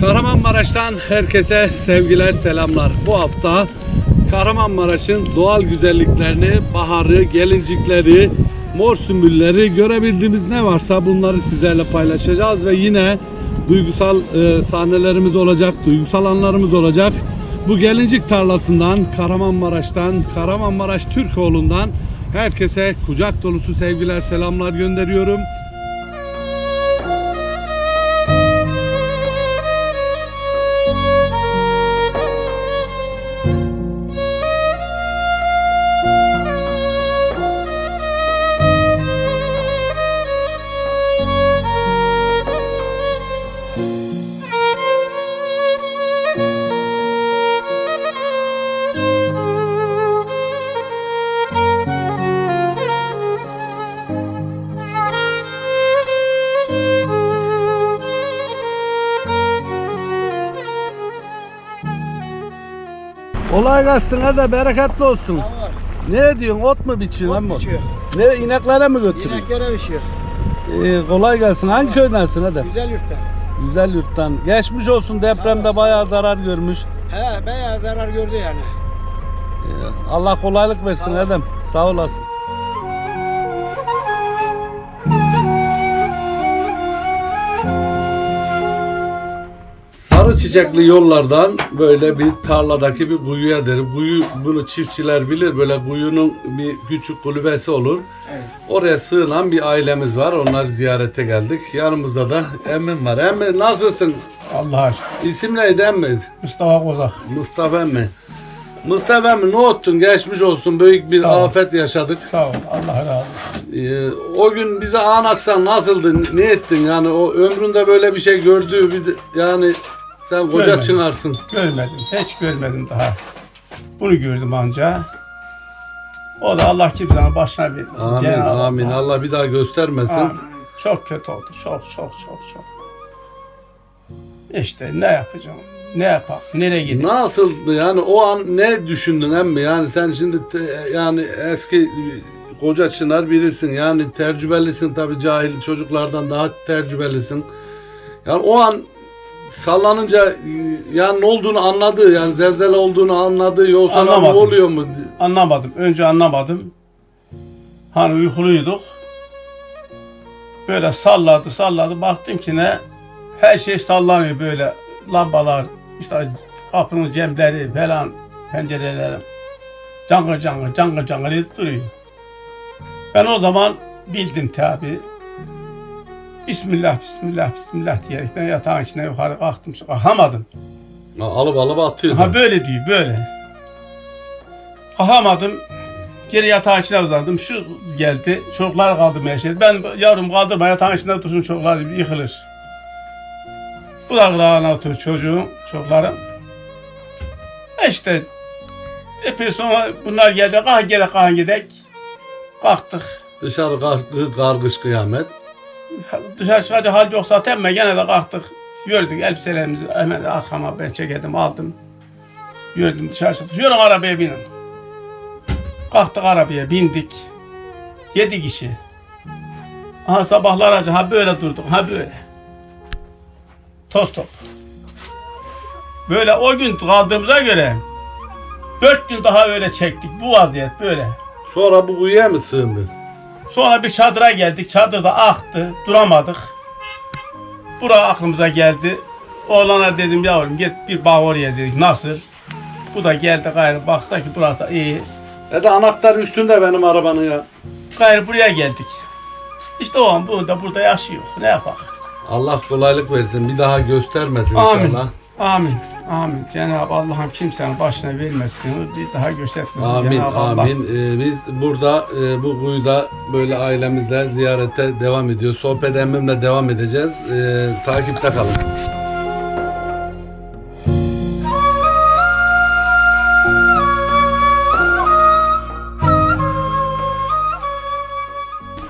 Kahramanmaraş'tan herkese sevgiler, selamlar. Bu hafta Kahramanmaraş'ın doğal güzelliklerini, baharı, gelincikleri, mor sümbülleri görebildiğimiz ne varsa bunları sizlerle paylaşacağız ve yine duygusal e, sahnelerimiz olacak, duygusal anlarımız olacak. Bu gelincik tarlasından, Kahramanmaraş'tan, Kahramanmaraş Türkoğlu'ndan herkese kucak dolusu sevgiler, selamlar gönderiyorum. Kolay gelsin hadi bereketli olsun. Ne diyorsun ot mu biçiyorsun amma? biçiyor. Ne ineklere mi götürüyorsun? İneklere şey. Ee, kolay gelsin. Hangi köydensin hadi? Güzel yurtta. Güzel yurttan. Geçmiş olsun depremde bayağı zarar görmüş. He bayağı zarar gördü yani. Ee, Allah kolaylık versin Sağ. Edem. Sağ olasın. Çiçekli yollardan böyle bir tarladaki bir kuyuya derim. Kuyu bunu çiftçiler bilir. Böyle kuyunun bir küçük kulübesi olur. Evet. Oraya sığınan bir ailemiz var. Onları ziyarete geldik. Yanımızda da emmim var. Emmi nasılsın? Allah aşkına. İsim neydi emmi? Mustafa Kozak. Mustafa emmi. Mustafa emmi ne ottun? Geçmiş olsun. Büyük bir Sağ ol. afet yaşadık. Sağ ol. Allah razı olsun. Ee, o gün bize anlatsan nasıldı? Ne ettin? Yani o ömründe böyle bir şey gördüğü bir yani sen koca Görmedim. çınarsın. Görmedim. Hiç görmedim daha. Bunu gördüm anca. O da Allah kimsenin başına vermesin. Amin Cenab-ı amin. Allah. Allah bir daha göstermesin. Amin. Çok kötü oldu. Çok çok çok çok. İşte ne yapacağım? Ne yapalım? Nereye gideyim? Nasıldı yani o an ne düşündün emmi? Yani sen şimdi te- yani eski koca çınar birisin. Yani tecrübelisin tabii cahil çocuklardan daha tecrübelisin. Yani o an sallanınca yani ne olduğunu anladı. Yani zelzele olduğunu anladı. Yoksa ne Anlamadım. oluyor mu? Anlamadım. Önce anlamadım. Hani uykuluyduk. Böyle salladı salladı. Baktım ki ne? Her şey sallanıyor böyle. Lambalar, işte kapının cemleri falan, pencereleri. Cangır cangır, cangır cangır edip duruyor. Ben o zaman bildim tabi. Bismillah, Bismillah, Bismillah diyerekten yatağın içine yukarı kalktım. Kalkamadım. Ha, Alıp alıp atıyordu. Ha böyle diyor böyle. Kalkamadım. Geri yatağın içine uzadım. Şu geldi. Çocuklar kaldırmaya şey. Ben yavrum kaldırma yatağın içinde dursun çocuklar yıkılır. Kulağına oturuyor çocuğum, çocuklarım. İşte epey sonra bunlar geldi. Kalk gele kalk gidek. Kalktık. Dışarı kar, kargış kıyamet. Dışarı çıkacak hal yok zaten ama gene de kalktık. Yürüdük elbiselerimizi hemen arkama ben çekedim aldım. Yürüdüm dışarı çıktık. Yürün arabaya binin. Kalktık arabaya bindik. Yedi kişi. Aha sabahlar acı ha böyle durduk ha böyle. Toz top. Böyle o gün kaldığımıza göre dört gün daha öyle çektik bu vaziyet böyle. Sonra bu kuyuya mı sığındın? Sonra bir çadıra geldik. Çadırda aktı. Duramadık. Bura aklımıza geldi. Oğlana dedim yavrum git bir bak oraya dedik. Nasıl? Bu da geldi gayrı baksa ki burada iyi. E de anahtar üstünde benim arabanın ya. Gayrı buraya geldik. İşte o an bu da burada yaşıyor. Ne yapalım? Allah kolaylık versin. Bir daha göstermesin Amin. inşallah. Amin. Amin. Cenab-ı Allah'ım kimsenin başına vermesin. Bir daha göstermesin. Amin amin. Ee, biz burada e, bu kuyuda böyle ailemizle ziyarete devam ediyoruz. Sohbet emmimle devam edeceğiz. Ee, takipte kalın.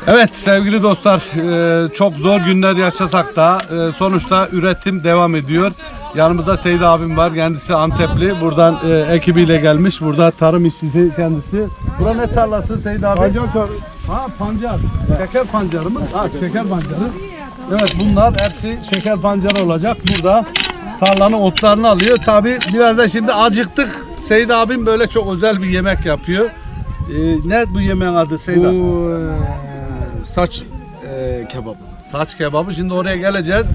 Evet sevgili dostlar e, çok zor günler yaşasak da e, sonuçta üretim devam ediyor. Yanımızda Seyit abim var kendisi Antepli buradan e, ekibiyle gelmiş burada tarım işçisi kendisi. Bura ne tarlası Seyit abi? Pancar Ha pancar. Şeker pancarı mı? Ha şeker pancarı. Evet bunlar hepsi şeker pancarı olacak burada. Tarlanın otlarını alıyor. Tabi biraz da şimdi acıktık. Seyit abim böyle çok özel bir yemek yapıyor. E, ne bu yemeğin adı Seyit abi? Saç e, kebabı. Saç kebabı. Şimdi oraya geleceğiz.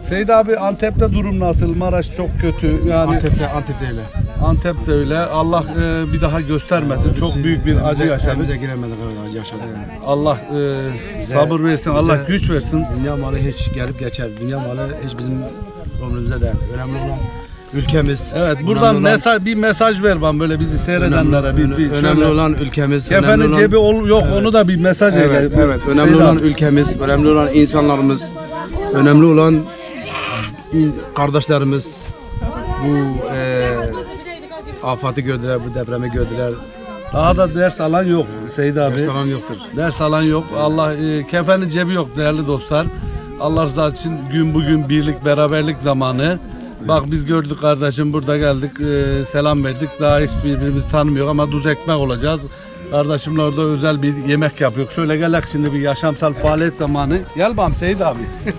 Seyit abi Antep'te durum nasıl? Maraş çok kötü. Yani Antep'te Antep'te öyle. Antep'te öyle. Allah e, bir daha göstermesin. Çok büyük bir acı yaşadık. Evimize giremedik evet acı yaşadık. yani. Allah e, sabır versin. Allah bize- güç versin. Dünya malı hiç gelip geçer. Dünya malı hiç bizim ömrümüze değer. Önemli olan ülkemiz. Evet buradan Önemli mesaj bir mesaj ver bana böyle bizi seyredenlere bir, bir önemli şöyle- olan ülkemiz. önemli Kefenin olan- cebi ol, yok onu da bir mesaj Evet, eyle. evet. Önemli Seyit olan ülkemiz, önemli olan insanlarımız, önemli olan kardeşlerimiz. Bu e, afatı gördüler, bu depremi gördüler. Daha da ders alan yok Seyit abi. Salam yoktur. Ders alan yok. Allah e, kefenin cebi yok değerli dostlar. Allah rızası için gün bugün birlik beraberlik zamanı. Bak biz gördük kardeşim burada geldik e, selam verdik. Daha hiç birbirimizi tanımıyor ama duz ekmek olacağız. Kardeşimle orada özel bir yemek yapıyor. Şöyle gelek şimdi bir yaşamsal faaliyet zamanı. Gel bam Seyit abi.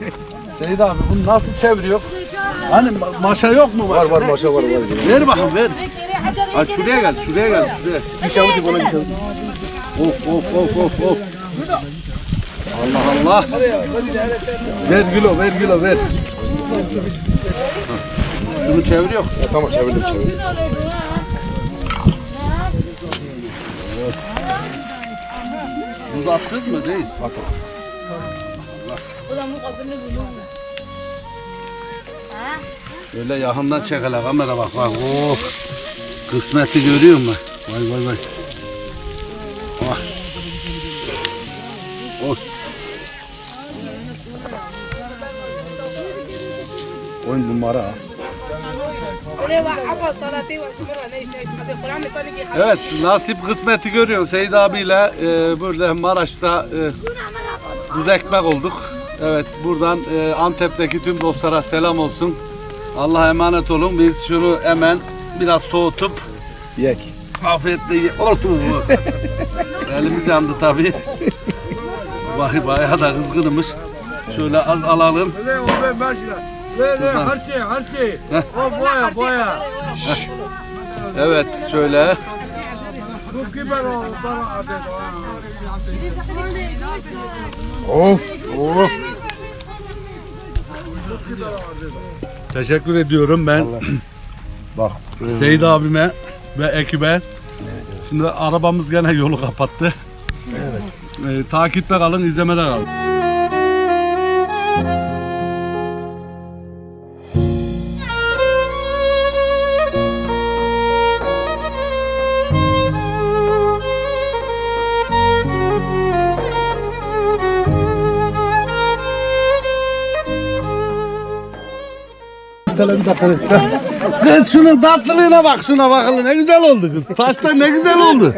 Seyit abi bunu nasıl çeviriyor? Hani ma- maşa yok mu? Var var maşa var, var. Ver bakayım ver. Ha, şuraya gel şuraya gel şuraya. Bir şavutu bana bir şavutu. Of of of of of. Allah Allah. Ver Gülo ver Gülo ver. Şunu çeviriyor. Tamam çevirdim çevirdim. Buz attık mı değil? Böyle yakından çek hele kamera bak bak. Of. Kısmeti görüyor musun? Vay vay vay. Bak. Of. Oyun numara. Evet nasip kısmeti görüyorsun Seyit abiyle e, burada Maraş'ta e, buz ekmek olduk. Evet buradan e, Antep'teki tüm dostlara selam olsun. Allah'a emanet olun. Biz şunu hemen biraz soğutup Yek. afiyetle ye- Oldu. Elimiz yandı tabii. Vay bayağı da kızgınmış. Şöyle az alalım. Her şey, her şey. O boya, boya. Evet şöyle. Bu kibar o, bana adet Of. Of. Teşekkür ediyorum ben Bak. Seyit abime ve ekibe. Şimdi arabamız gene yolu kapattı. Evet. takipte kalın, izlemede kalın. Kız şunun tatlılığına bak şuna bakın ne güzel oldu kız. Pasta ne güzel oldu.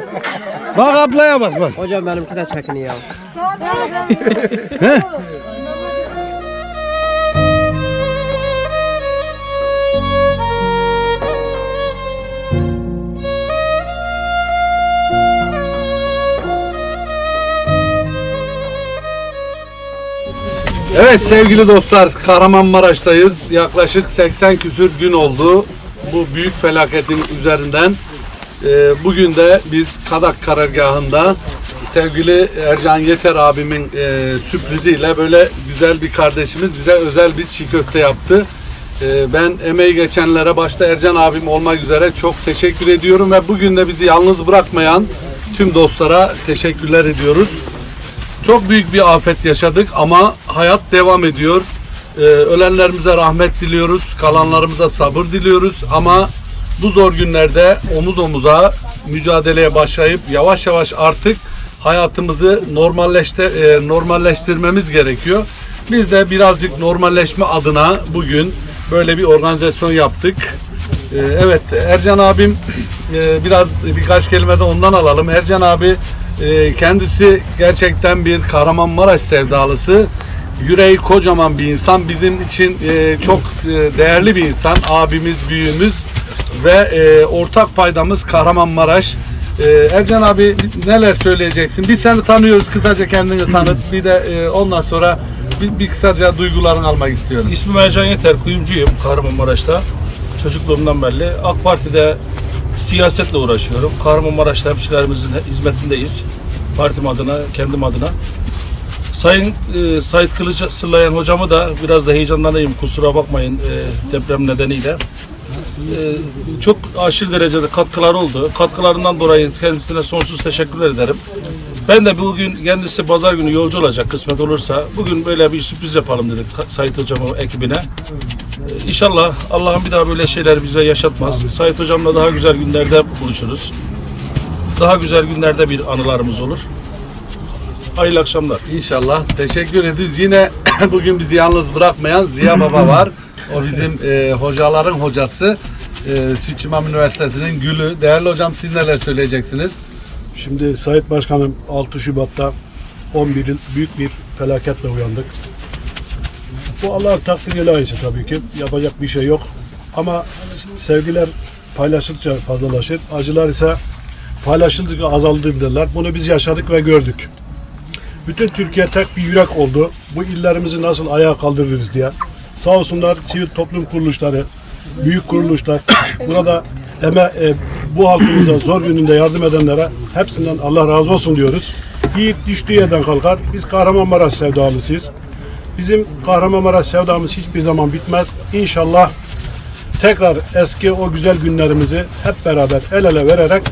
Bak ablaya bak bak. Hocam benimki de çekiniyor. Evet sevgili dostlar Kahramanmaraş'tayız. Yaklaşık 80 küsür gün oldu bu büyük felaketin üzerinden. Ee, bugün de biz Kadak karargahında sevgili Ercan Yeter abimin e, sürpriziyle böyle güzel bir kardeşimiz bize özel bir çiğ köfte yaptı. Ee, ben emeği geçenlere başta Ercan abim olmak üzere çok teşekkür ediyorum ve bugün de bizi yalnız bırakmayan tüm dostlara teşekkürler ediyoruz. Çok büyük bir afet yaşadık ama hayat devam ediyor. Ee, ölenlerimize rahmet diliyoruz, kalanlarımıza sabır diliyoruz ama bu zor günlerde omuz omuza mücadeleye başlayıp yavaş yavaş artık hayatımızı normalleşte, e, normalleştirmemiz gerekiyor. Biz de birazcık normalleşme adına bugün böyle bir organizasyon yaptık. Ee, evet Ercan abim e, biraz birkaç kelime de ondan alalım. Ercan abi Ee, kendisi gerçekten bir Kahramanmaraş sevdalısı. Yüreği kocaman bir insan. Bizim için e, çok e, değerli bir insan. Abimiz, büyüğümüz ve e, ortak paydamız Kahramanmaraş. Ee, Ercan abi neler söyleyeceksin? Biz seni tanıyoruz. Kısaca kendini tanıt. Bir de ondan sonra bir, bir kısaca duygularını almak istiyorum. İsmim Ercan Yeter, kuyumcuyum Kahramanmaraş'ta. Çocukluğumdan belli. AK Parti'de siyasetle uğraşıyorum. Kahramanmaraş'ta hemşirerimizin hizmetindeyiz. Partim adına, kendim adına. Sayın e, Sait Kılıç Sırlayan hocamı da biraz da heyecanlanayım kusura bakmayın e, deprem nedeniyle. E, çok aşırı derecede katkılar oldu. Katkılarından dolayı kendisine sonsuz teşekkürler ederim. Ben de bugün kendisi pazar günü yolcu olacak kısmet olursa. Bugün böyle bir sürpriz yapalım dedik Sait hocamın ekibine. Ee, İnşallah Allah'ın bir daha böyle şeyler bize yaşatmaz. Sait hocamla daha güzel günlerde buluşuruz. Daha güzel günlerde bir anılarımız olur. Hayırlı akşamlar. İnşallah. Teşekkür ediyoruz. Yine bugün bizi yalnız bırakmayan Ziya Baba var. O bizim e, hocaların hocası. E, Süt İmam Üniversitesi'nin gülü. Değerli hocam siz neler söyleyeceksiniz? Şimdi Sayit Başkanım 6 Şubat'ta 11 yıl büyük bir felaketle uyandık. Bu Allah'ın takdiri layısı tabii ki. Yapacak bir şey yok. Ama sevgiler paylaşıldıkça fazlalaşır. Acılar ise paylaşıldıkça azaldı derler. Bunu biz yaşadık ve gördük. Bütün Türkiye tek bir yürek oldu. Bu illerimizi nasıl ayağa kaldırırız diye. Sağ olsunlar sivil toplum kuruluşları, büyük kuruluşlar, burada eme, e, bu halkımıza zor gününde yardım edenlere hepsinden Allah razı olsun diyoruz. Yiğit düştüğü yerden kalkar. Biz Kahramanmaraş sevdalısıyız. Bizim Kahramanmaraş sevdamız hiçbir zaman bitmez. İnşallah tekrar eski o güzel günlerimizi hep beraber el ele vererek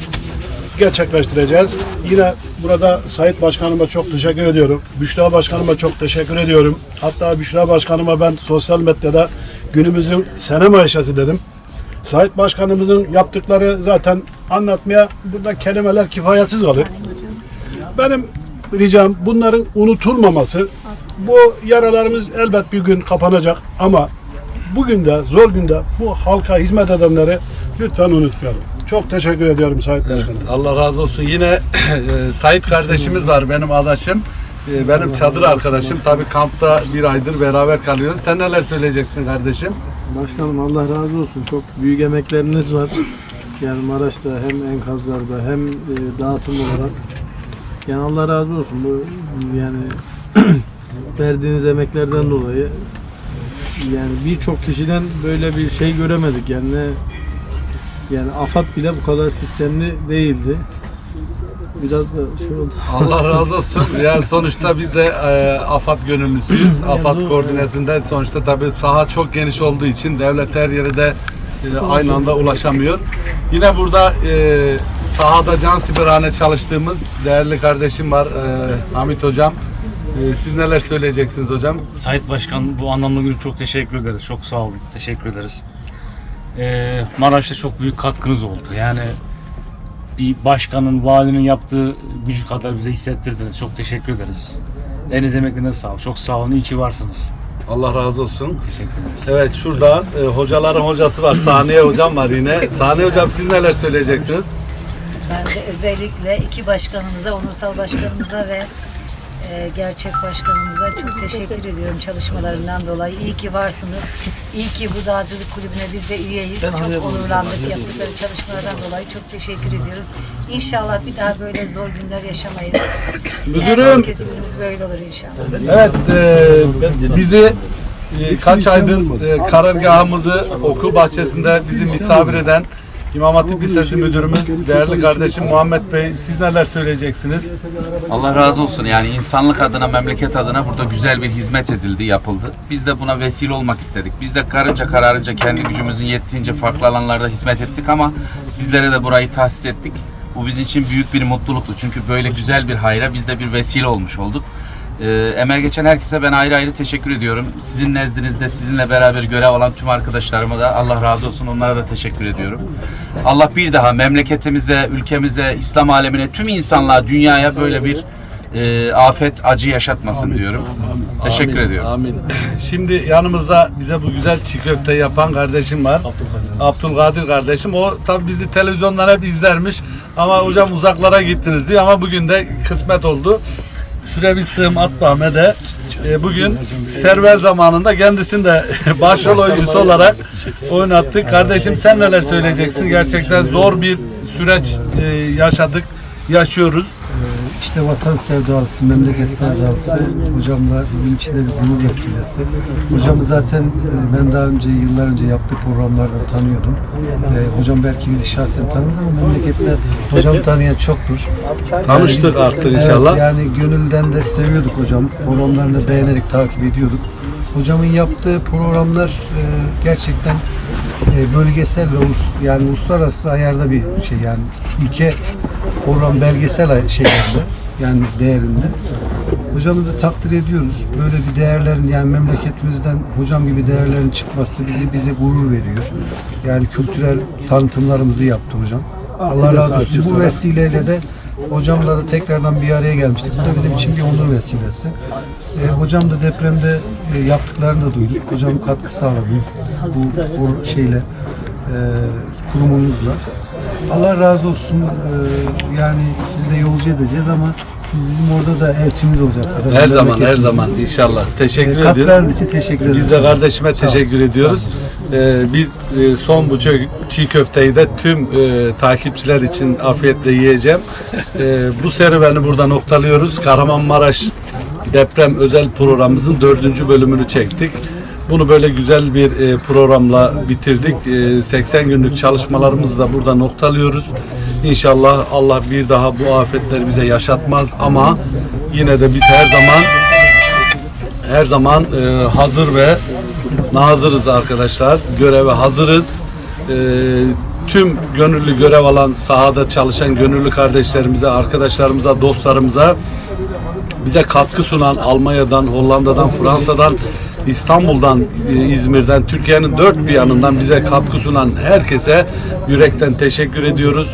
gerçekleştireceğiz. Yine burada Sayit Başkanıma çok teşekkür ediyorum. Büşra Başkanıma çok teşekkür ediyorum. Hatta Büşra Başkanıma ben sosyal medyada günümüzün sene maaşası dedim. Sayit Başkanımızın yaptıkları zaten anlatmaya burada kelimeler kifayetsiz kalır. Benim ricam bunların unutulmaması. Bu yaralarımız elbet bir gün kapanacak ama bugün de zor günde bu halka hizmet edenleri lütfen unutmayalım. Çok teşekkür ediyorum Sayit Başkanım. Allah razı olsun. Yine e, Sait kardeşimiz var benim adaşım. E, benim çadır arkadaşım. Tabii kampta bir aydır beraber kalıyoruz. Sen neler söyleyeceksin kardeşim? Başkanım Allah razı olsun. Çok büyük emekleriniz var. Yani Maraş'ta hem enkazlarda hem e, dağıtım olarak. Yani Allah razı olsun. Bu yani verdiğiniz emeklerden dolayı yani birçok kişiden böyle bir şey göremedik. Yani yani AFAD bile bu kadar sistemli değildi. Biraz da şey oldu. Allah razı olsun. Yani sonuçta biz de e, AFAD gönüllüsüyüz. AFAD doğru. koordinesinde sonuçta tabii saha çok geniş olduğu için devlet her yere de e, aynı anda ulaşamıyor. Yine burada e, sahada can siberhane çalıştığımız değerli kardeşim var e, Hamit hocam. E, siz neler söyleyeceksiniz hocam? Sayit Başkan bu anlamda gün çok teşekkür ederiz. Çok sağ olun. Teşekkür ederiz. Ee, Maraş'ta çok büyük katkınız oldu. Yani bir başkanın, valinin yaptığı gücü kadar bize hissettirdiniz. Çok teşekkür ederiz. Elinize emeklerine sağlık. Çok sağ olun. İyi ki varsınız. Allah razı olsun. Teşekkür ederiz. Evet şurada e, hocaların hocası var. Saniye hocam var yine. Saniye hocam siz neler söyleyeceksiniz? Ben de özellikle iki başkanımıza, onursal başkanımıza ve e, gerçek başkanımıza çok teşekkür ediyorum çalışmalarından dolayı. İyi ki varsınız. İyi ki bu dağcılık kulübüne biz de üyeyiz. Çok onurlandık yaptıkları çalışmalardan dolayı. Çok teşekkür ediyoruz. İnşallah bir daha böyle zor günler yaşamayız. Müdürüm. En kötü günümüz böyle olur inşallah. Evet, e, bizi e, kaç aydır e, karargahımızı okul bahçesinde bizi misafir eden İmam Hatip Lisesi Müdürümüz, değerli kardeşim Muhammed Bey, siz neler söyleyeceksiniz? Allah razı olsun. Yani insanlık adına, memleket adına burada güzel bir hizmet edildi, yapıldı. Biz de buna vesile olmak istedik. Biz de karınca kararınca kendi gücümüzün yettiğince farklı alanlarda hizmet ettik ama sizlere de burayı tahsis ettik. Bu bizim için büyük bir mutluluktu. Çünkü böyle güzel bir hayra biz de bir vesile olmuş olduk. Ee, emeği geçen herkese ben ayrı ayrı teşekkür ediyorum. Sizin nezdinizde sizinle beraber görev alan tüm arkadaşlarıma da Allah razı olsun onlara da teşekkür ediyorum. Allah bir daha memleketimize, ülkemize, İslam alemine, tüm insanlığa, dünyaya böyle bir e, afet, acı yaşatmasın diyorum. Teşekkür Amin, ediyorum. Amin. Şimdi yanımızda bize bu güzel çiğ köfte yapan kardeşim var. Abdülkadir kardeşim. O tabi bizi televizyondan hep izlermiş. Ama hocam uzaklara gittiniz diyor ama bugün de kısmet oldu. Şuraya bir sığım at Ahmet'e. E, bugün server zamanında kendisini de başrol oyuncusu olarak oynattık. Kardeşim sen neler söyleyeceksin? Gerçekten zor bir süreç e, yaşadık, yaşıyoruz. İşte vatan sevdalısı, memleket sevdalısı hocamla bizim için de bir gurur vesilesi. Hocamı zaten e, ben daha önce yıllar önce yaptığı programlardan tanıyordum. E, hocam belki bizi şahsen tanıdı ama memlekette hocam tanıyan çoktur. Tanıştık Yani artık evet, inşallah. yani gönülden de seviyorduk hocam. Programlarını beğenerek takip ediyorduk. Hocamın yaptığı programlar e, gerçekten bölgesel ve yani uluslararası ayarda bir şey yani ülke program belgesel şeylerinde yani değerinde. Hocamızı takdir ediyoruz. Böyle bir değerlerin yani memleketimizden hocam gibi değerlerin çıkması bizi bize gurur veriyor. Yani kültürel tanıtımlarımızı yaptı hocam. Allah razı olsun. Bu vesileyle de hocamla da tekrardan bir araya gelmiştik. Bu da bizim için bir onur vesilesi. E, hocam da depremde e, yaptıklarını da duyduk. Hocam katkı sağladınız. Bu, bu şeyle e, kurumunuzla. Allah razı olsun. E, yani sizi de yolcu edeceğiz ama siz bizim orada da elçimiz olacaksınız. Her zaman her zaman inşallah. Teşekkür E, ediyorum. katkılarınız için teşekkür ederim. Biz de kardeşime Sağ ol. teşekkür ediyoruz. Ee, biz e, son bu çö- çiğ köfteyi de tüm e, takipçiler için afiyetle yiyeceğim. E, bu serüveni burada noktalıyoruz. Kahramanmaraş deprem özel programımızın dördüncü bölümünü çektik. Bunu böyle güzel bir e, programla bitirdik. E, 80 günlük çalışmalarımızı da burada noktalıyoruz. İnşallah Allah bir daha bu afetleri bize yaşatmaz ama yine de biz her zaman her zaman e, hazır ve nazırız arkadaşlar. Göreve hazırız. E, tüm gönüllü görev alan sahada çalışan gönüllü kardeşlerimize, arkadaşlarımıza, dostlarımıza bize katkı sunan Almanya'dan, Hollanda'dan, Fransa'dan, İstanbul'dan, e, İzmir'den, Türkiye'nin dört bir yanından bize katkı sunan herkese yürekten teşekkür ediyoruz.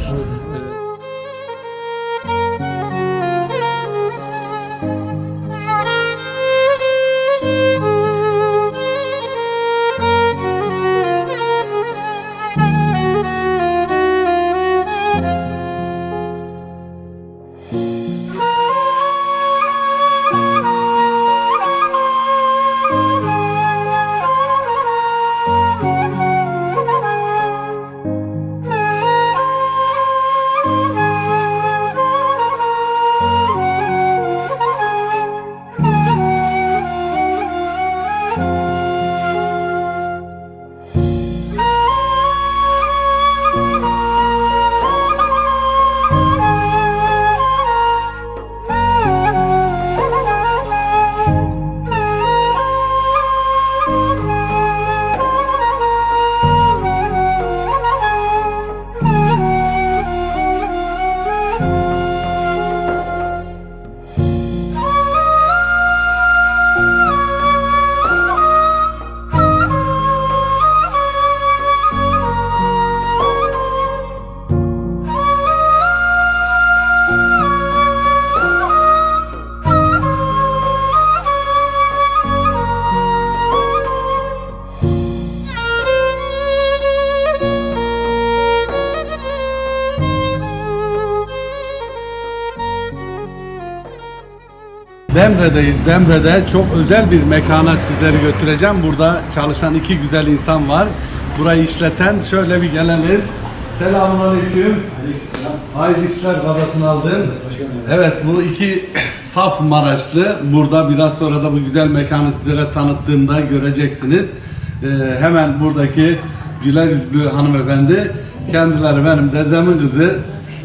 Demre'deyiz. Demre'de çok özel bir mekana sizleri götüreceğim. Burada çalışan iki güzel insan var. Burayı işleten şöyle bir gelelim. Selamünaleyküm. Hayırlı işler babasını aldın. Evet bu iki saf Maraşlı. Burada biraz sonra da bu güzel mekanı sizlere tanıttığımda göreceksiniz. Ee, hemen buradaki güler yüzlü hanımefendi. Kendileri benim dezemin kızı.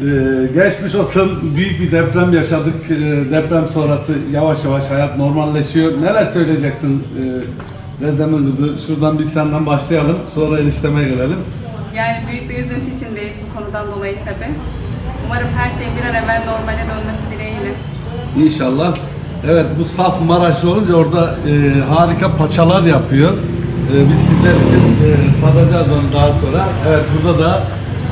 Ee, geçmiş olsun büyük bir deprem yaşadık. Ee, deprem sonrası yavaş yavaş hayat normalleşiyor. Neler söyleyeceksin ee, Dezemin kızı? Şuradan bir senden başlayalım. Sonra enişteme gelelim. Yani büyük bir üzüntü içindeyiz bu konudan dolayı tabii. Umarım her şey bir an evvel normale dönmesi dileğiyle. İnşallah. Evet bu saf Maraşlı olunca orada e, harika paçalar yapıyor. E, biz sizler için e, tadacağız onu daha sonra. Evet burada da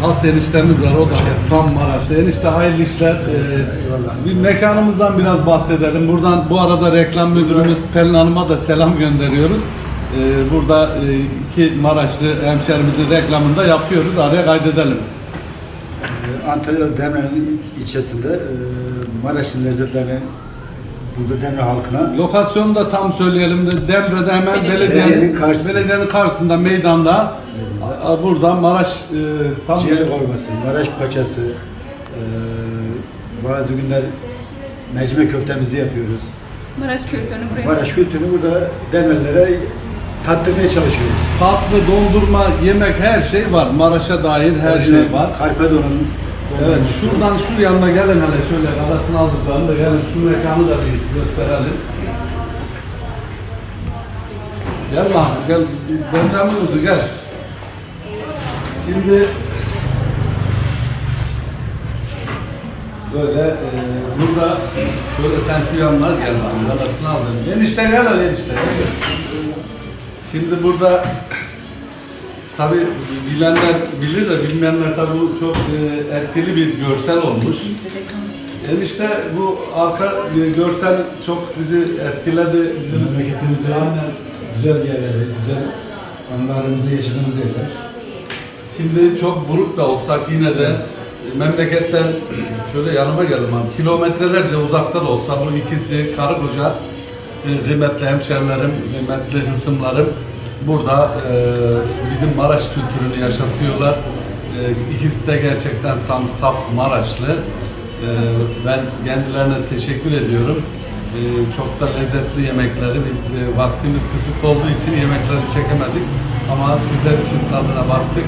As eniştemiz var o da tam Maraş'ta. Enişte hayırlı işler. Ee, bir mekanımızdan biraz bahsedelim. Buradan bu arada reklam müdürümüz Pelin Hanım'a da selam gönderiyoruz. Ee, burada e, iki Maraşlı hemşerimizin reklamını da yapıyoruz. Araya kaydedelim. Antalya Demre ilçesinde e, Maraş'ın lezzetlerini burada Demre halkına Lokasyonu da tam söyleyelim de Demre'de hemen belediyenin, Belediyenin karşısında. belediyenin karşısında meydanda a- burada Maraş e, tam ciğer kavurması, Maraş paçası, e, bazı günler mercimek köftemizi yapıyoruz. Maraş kültürünü buraya Maraş kültürünü burada Demrelilere tattırmaya çalışıyoruz. tatlı, dondurma, yemek her şey var. Maraş'a dair her şey var. Karpedon'un Evet, şuradan şu yanına gelin hele şöyle arasını aldıklarını da gelin şu mekanı da bir gösterelim. Gel lan, gel, benzemin gel. Şimdi böyle e, burada böyle sen şu yanına gel lan, arasını. Enişte gel hele enişte. Şimdi burada Tabi bilenler bilir de bilmeyenler tabi bu çok e, etkili bir görsel olmuş. Enişte bu arka e, görsel çok bizi etkiledi. Bizim memleketimize güzel yerleri, güzel anılarımızı yaşadığımız yerler. Şimdi çok buruk da olsak yine de e, memleketten şöyle yanıma gelin abi. Kilometrelerce uzakta da olsa bu ikisi karı koca e, kıymetli hemşerilerim, kıymetli hısımlarım burada e, bizim Maraş kültürünü yaşatıyorlar. E, ikisi de gerçekten tam saf Maraşlı. Ben kendilerine teşekkür ediyorum. Çok da lezzetli yemekleri biz vaktimiz kısıtlı olduğu için yemekleri çekemedik ama sizler için tadına baktık.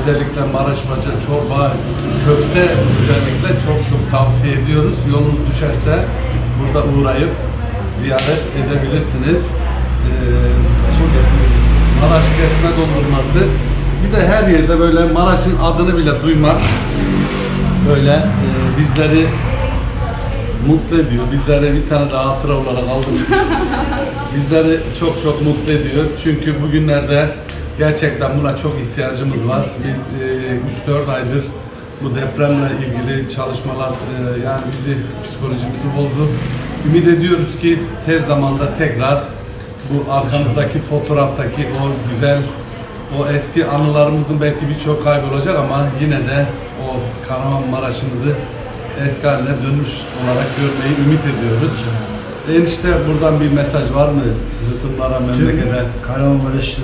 Özellikle Maraş Paça çorba, köfte özellikle çok çok tavsiye ediyoruz. Yolunuz düşerse burada uğrayıp ziyaret edebilirsiniz. Ee, Maraş kesme dondurması. Bir de her yerde böyle Maraş'ın adını bile duymak böyle e, bizleri mutlu ediyor. Bizlere bir tane daha hatıra olarak aldım. Bizleri çok çok mutlu ediyor. Çünkü bugünlerde gerçekten buna çok ihtiyacımız var. Biz e, 3-4 aydır bu depremle ilgili çalışmalar e, yani bizi psikolojimizi bozdu. Ümit ediyoruz ki tez zamanda tekrar bu arkamızdaki fotoğraftaki o güzel o eski anılarımızın belki birçok kaybolacak ama yine de o Kahramanmaraş'ımızı eski haline dönmüş olarak görmeyi ümit ediyoruz. Enişte buradan bir mesaj var mı? Rısımlara, memlekete. Kahramanmaraşlı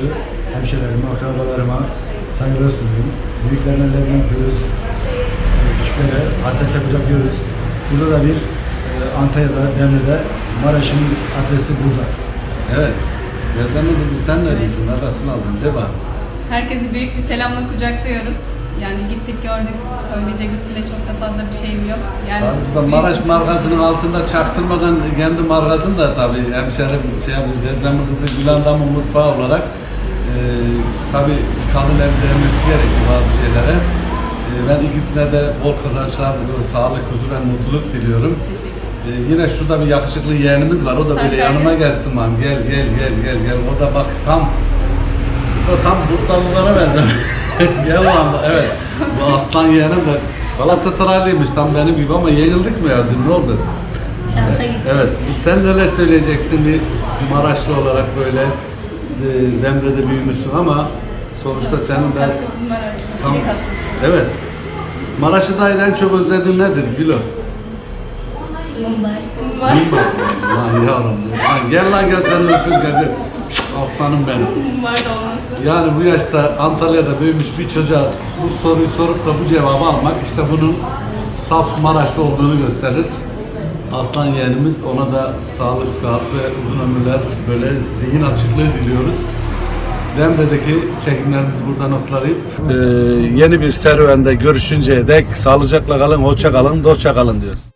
hemşehrilerime, akrabalarıma saygılar sunuyorum. Büyüklerin ellerinden öpüyoruz. Ee, Küçüklere hasretle kucaklıyoruz. Burada da bir e, Antalya'da, Demre'de Maraş'ın adresi burada. Evet. Yazanı kızı sen ne diyorsun? Arasını aldın değil mi? Herkesi büyük bir selamla kucaklıyoruz. Yani gittik gördük, söyleyecek üstüne çok da fazla bir şeyim yok. Yani Tabii Maraş markasının altında çaktırmadan kendi markasını da tabii hemşerim şey yapıyor. Dezemin kızı Gülandam'ın mutfağı olarak e, tabii kadın el değmesi gerekiyor bazı şeylere. E, ben ikisine de bol kazançlar, sağlık, huzur ve mutluluk diliyorum. E, yine şurada bir yakışıklı yeğenimiz var. O da böyle Serkan yanıma gelsin man. Gel gel gel gel gel. O da bak tam o tam Burtalılara benzer. gel lan. Evet. Bu aslan yeğenim de Galatasaraylıymış tam benim gibi ama yenildik mi ya dün ne oldu? Evet. Sen neler söyleyeceksin bir Maraşlı olarak böyle e, Demre'de büyümüşsün ama sonuçta senin de Tam- evet. Maraş'ı da en çok özlediğin nedir Bilo? Mumbai. Lan yavrum. Lan gel lan gel seni öpün gel. Aslanım benim. Olması. Yani bu yaşta Antalya'da büyümüş bir çocuğa bu soruyu sorup da bu cevabı almak işte bunun saf Maraşlı olduğunu gösterir. Aslan yeğenimiz ona da sağlık, sıhhat ve uzun ömürler böyle zihin açıklığı diliyoruz. Demre'deki çekimlerimizi burada noktalayıp yeni bir serüvende görüşünceye dek sağlıcakla kalın, hoşça kalın, dostça kalın diyoruz.